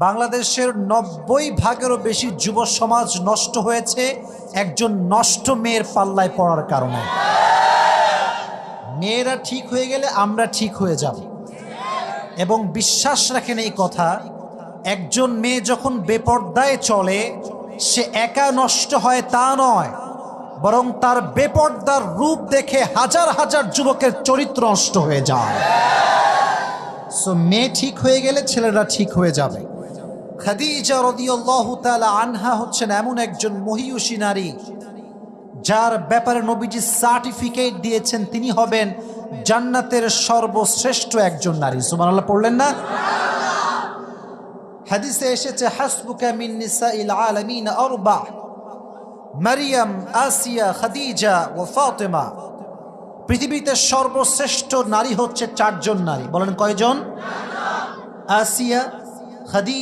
বাংলাদেশের নব্বই ভাগেরও বেশি যুব সমাজ নষ্ট হয়েছে একজন নষ্ট মেয়ের পাল্লায় পড়ার কারণে। মেয়েরা ঠিক হয়ে গেলে আমরা ঠিক হয়ে যাব। এবং বিশ্বাস রাখেন এই কথা, একজন মেয়ে যখন বেপর্দায় চলে, সে একা নষ্ট হয় তা নয়, বরং তার বেপর্দার রূপ দেখে হাজার হাজার যুবকের চরিত্র নষ্ট হয়ে যায়। সো মেয়ে ঠিক হয়ে গেলে ছেলেরা ঠিক হয়ে যাবে। খাদিজা আনহা হচ্ছেন এমন একজন মহিয়সী নারী, যার ব্যাপারে নবীজি সার্টিফিকেট দিয়েছেন তিনি হবেন জান্নাতের সর্বশ্রেষ্ঠ একজন নারী। পড়লেন না? হাদিসে এসেছে, হাসবুকা মিন আলামিন আরবা আসিয়া, খাদিজা ও ফাতেমা। পৃথিবীতে সর্বশ্রেষ্ঠ নারী হচ্ছে চারজন নারী। বলেন কয়জন? আসিয়া খাদি